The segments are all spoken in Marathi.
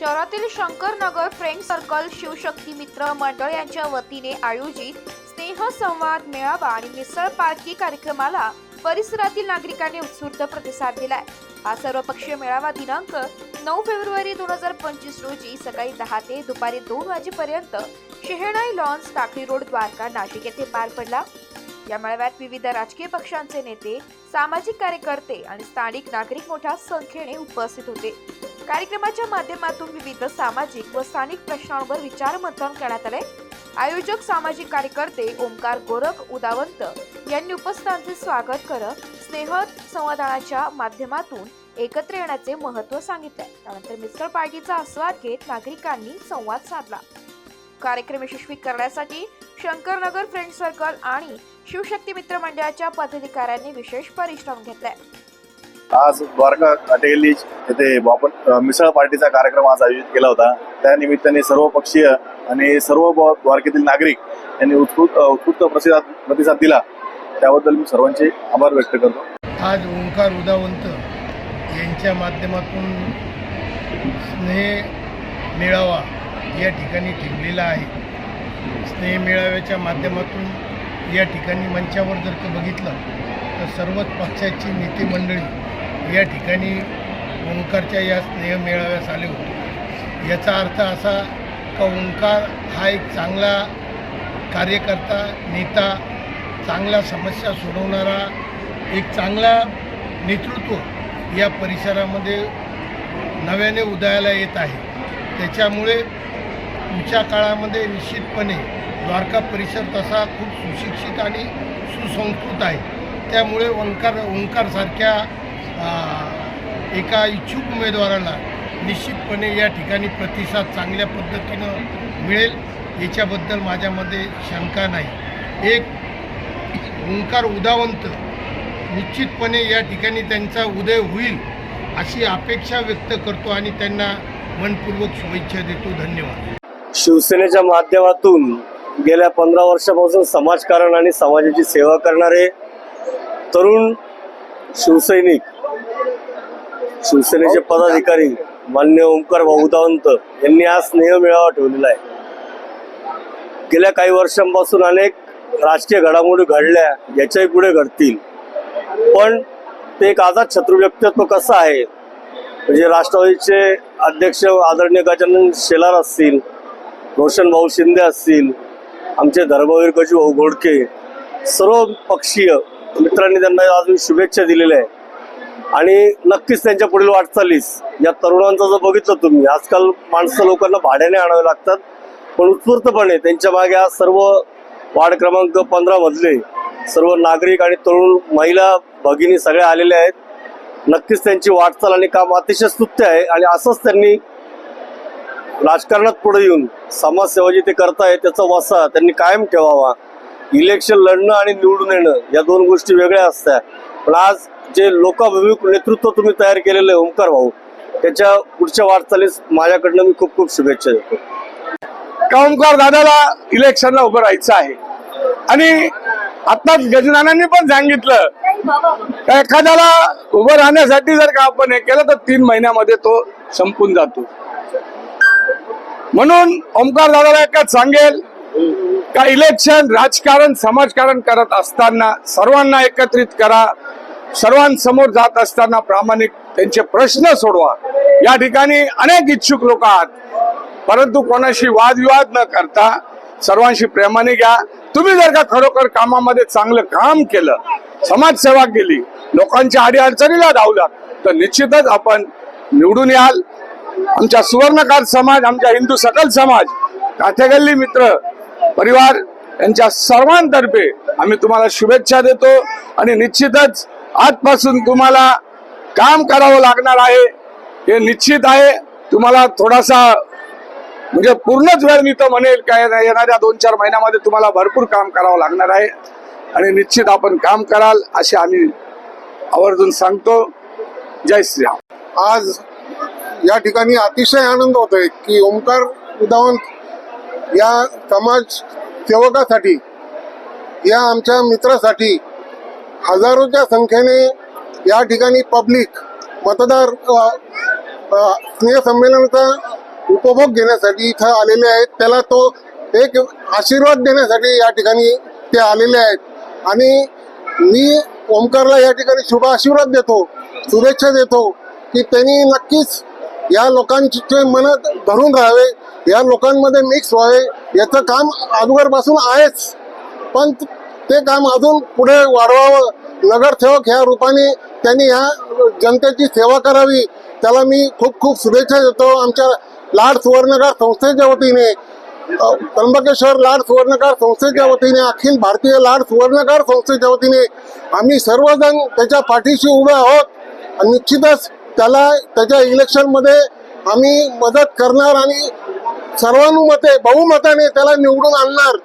शहरातील शंकरनगर फ्रेंड सर्कल शिवशक्ती मित्र मंडळ यांच्या वतीने आयोजित स्नेह संवाद मेळावा आणि मिसळ पार्टी कार्यक्रमाला परिसरातील नागरिकांनी उत्स्फूर्त प्रतिसाद दिलाय. हा सर्वपक्षीय मेळावा दिनांक नऊ फेब्रुवारी दोन हजार पंचवीस रोजी सकाळी दहा ते दुपारी दोन वाजेपर्यंत शेहणाई लॉन्स टाकळी रोड द्वारका नाशिक येथे पार पडला. या मेळाव्यात विविध राजकीय पक्षांचे नेते सामाजिक कार्यकर्ते आणि स्थानिक नागरिक मोठ्या संख्येने उपस्थित होते. कार्यक्रमाच्या माध्यमातून विविध सामाजिक व स्थानिक प्रश्नांवर विचारमंथन करण्यात आले. आयोजक सामाजिक कार्यकर्ते ओंकार गोरख उदावंत यांनी उपस्थितांचे स्वागत करत स्नेह संवादानाच्या माध्यमातून एकत्र येण्याचे महत्त्व सांगितले. त्यानंतर मिसळ पार्टीचा आस्वाद घेत नागरिकांनी संवाद साधला. कार्यक्रम यशस्वी करण्यासाठी शंकरनगर फ्रेंड सर्कल आणि शिवशक्ती मित्र मंडळाच्या पदाधिकाऱ्यांनी विशेष परिश्रम घेतले. आज द्वारका हॉटेल येथे बापट मिसळ पार्टीचा कार्यक्रम आज आयोजित केला होता. त्या निमित्ताने सर्व पक्षीय आणि सर्व द्वारकेतील नागरिक यांनी उत्स्फूर्त उत्कृष्ट उत्स्फूर्त प्रतिसाद प्रतिसाद दिला. त्याबद्दल मी सर्वांचे आभार व्यक्त करतो. आज ओंकार उदावंत यांच्या माध्यमातून स्नेह मेळावा या ठिकाणी ठेवलेला आहे. स्नेह मेळाव्याच्या माध्यमातून या ठिकाणी मंचावर जर का बघितलं तर सर्वच पक्षाची नेते मंडळी या ठिकाणी ओंकारच्या या स्नेह मेळाव्यास आले होते. याचा अर्थ असा का ओंकार हा एक चांगला कार्यकर्ता नेता चांगल्या समस्या सोडवणारा एक चांगला नेतृत्व या परिसरामध्ये नव्याने उदयाला येत आहे. त्याच्यामुळे पुढच्या काळामध्ये निश्चितपणे द्वारका परिसर तसा खूप सुशिक्षित आणि सुसंस्कृत आहे. त्यामुळे ओंकार ओंकारसारख्या एका इच्छुक उमेदवाराला निश्चितपणे या ठिकाणी प्रतिसाद चांगल्या पद्धतीनं मिळेल याच्याबद्दल माझ्यामध्ये शंका नाही. एक ओंकार उदावंत निश्चितपणे या ठिकाणी त्यांचा उदय होईल अशी अपेक्षा व्यक्त करतो आणि त्यांना मनपूर्वक शुभेच्छा देतो. धन्यवाद. शिवसेनेच्या माध्यमातून गेल्या पंधरा वर्षापासून समाजकारण आणि समाजाची सेवा करणारे तरुण शिवसैनिक शिवसेनेचे पदाधिकारी मान्य ओंकार भाऊदावंत यांनी आज स्नेहमेळावा ठेवलेला आहे. गेल्या काही वर्षांपासून अनेक राजकीय घडामोडी घडल्या याच्याही पुढे घडतील. पण ते एक आझाद शत्रू व्यक्तित्व कसं आहे? म्हणजे राष्ट्रवादीचे अध्यक्ष आदरणीय गजानन शेलार असतील रोशन भाऊ शिंदे असतील आमचे धर्मवीर गजू भाऊ घोडके सर्व पक्षीय मित्रांनी त्यांना अजून शुभेच्छा दिलेल्या आहे आणि नक्कीच त्यांच्या पुढील वाटचालीस या तरुणांचं जर बघितलं तुम्ही आजकाल माणसं लोकांना भाड्याने आणावे लागतात. पण उत्स्फूर्तपणे त्यांच्या मागे आज सर्व वार्ड क्रमांक पंधरा मधले सर्व नागरिक आणि तरुण महिला भगिनी सगळ्या आलेल्या आहेत. नक्कीच त्यांची वाटचाल आणि काम अतिशय स्तुत्य आहे आणि असंच त्यांनी राजकारणात पुढे येऊन समाजसेवा जी ते करतायत त्याचा वसा त्यांनी कायम ठेवावा. इलेक्शन लढणं आणि निवडून येणं या दोन गोष्टी वेगळ्या असतात. पण आज जे लोकाभिमुख नेतृत्व तुम्ही तयार केलेलं आहे ओंकार भाऊ त्याच्या पुढच्या वाटचालीस माझ्याकडनं मी खूप खूप शुभेच्छा देतो. ओंकार दादाला इलेक्शनला उभं राहायचं आहे? आणि आताच गजनानांनी पण सांगितलं एखाद्याला उभं राहण्यासाठी जर का आपण हे केलं तर तीन महिन्यामध्ये तो संपून जातो. म्हणून ओंकार दादाला एकच सांगेल का इलेक्शन राजकारण समाजकारण करत असताना सर्वांना एकत्रित करा सर्वांसमोर जात असताना प्रामाणिक त्यांचे प्रश्न सोडवा. या ठिकाणी अनेक इच्छुक लोक आहात. परंतु कोणाशी वादविवाद न करता सर्वांशी प्रेमाने घ्या. तुम्ही जर का खरोखर कामामध्ये चांगलं काम केलं समाजसेवा केली लोकांच्या अडीअडचणीला धावलात तर निश्चितच आपण निवडून याल. आमच्या सुवर्णकार समाज आमच्या हिंदू सकल समाज काथेगल्ली मित्र परिवार यांच्या सर्वांतर्फे आम्ही तुम्हाला शुभेच्छा देतो आणि निश्चितच आजपासून तुम्हाला काम करावं लागणार आहे. हे निश्चित आहे. तुम्हाला थोडासा म्हणजे पूर्णच वेळ मी तर म्हणेल काय येणाऱ्या दोन चार महिन्यामध्ये तुम्हाला भरपूर काम करावं लागणार आहे. आणि निश्चित आपण काम कराल असे आम्ही आवर्जून सांगतो. जय श्रीराम. आज या ठिकाणी अतिशय आनंद होतोय की ओंकार उदावंत या समाज सेवकासाठी या आमच्या मित्रासाठी हजारोच्या संख्येने या ठिकाणी पब्लिक मतदार स्नेहसंमेलनाचा उपभोग घेण्यासाठी इथं आलेले आहेत. त्याला तो एक आशीर्वाद देण्यासाठी या ठिकाणी ते आलेले आहेत. आणि मी ओमकारला या ठिकाणी शुभ आशीर्वाद देतो शुभेच्छा देतो की त्यांनी नक्कीच या लोकांचे मन धरून राहावे या लोकांमध्ये मिक्स व्हावे याचं काम अगोदरपासून आहेच. पण ते काम अजून पुढे वाढवावं. नगरसेवक ह्या रूपाने त्यांनी ह्या जनतेची सेवा करावी. त्याला मी खूप खूप शुभेच्छा देतो. आमच्या लाड सुवर्णकार संस्थेच्या वतीने त्र्यंबकेश्वर लाड सुवर्णकार संस्थेच्या वतीने अखिल भारतीय लाड सुवर्णकार संस्थेच्या वतीने आम्ही सर्वजण त्याच्या पाठीशी उभे आहोत. आणि निश्चितच त्याला त्याच्या इलेक्शनमध्ये आम्ही मदत करणार आणि सर्वानुमते बहुमताने त्याला निवडून आणणार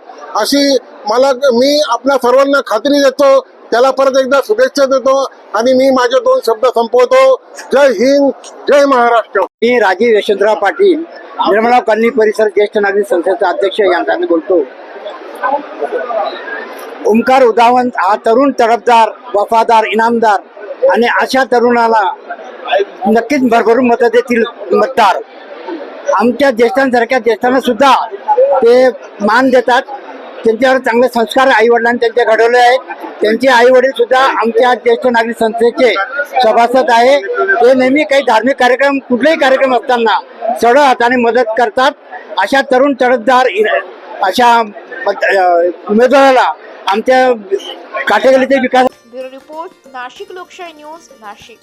अशी मला मी आपल्या सर्वांना खात्री देतो. त्याला परत एकदा शुभेच्छा देतो आणि मी माझे दोन शब्द संपवतो. जय हिंद जय महाराष्ट्र. मी राजीव यशवंतराव पाटील निर्मला कॉलनी परिसर ज्येष्ठ नागरिक संस्थेचा अध्यक्ष यांचा मी बोलतो. ओंकार उदावंत हा तरुण तडफदार वफादार इनामदार आणि अशा तरुणाला नक्कीच भरभरून मतं देतील मतदार. आमच्या ज्येष्ठांसारख्या ज्येष्ठांना सुद्धा ते मान देतात. त्यांच्यावर चांगले संस्कार आई वडिलांनी त्यांचे घडवले आहेत. त्यांचे आई वडील सुद्धा आमच्या ज्येष्ठ नागरिक संस्थेचे सभासद आहे. ते नेहमी काही धार्मिक कार्यक्रम कुठलेही कार्यक्रम असताना सरळ हाताने मदत करतात. अशा तरुण तडफदार इ- अशा उमेदवाराला आमच्या काटेगलीचे Vikas bureau report Nashik Lokshahi news Nashik.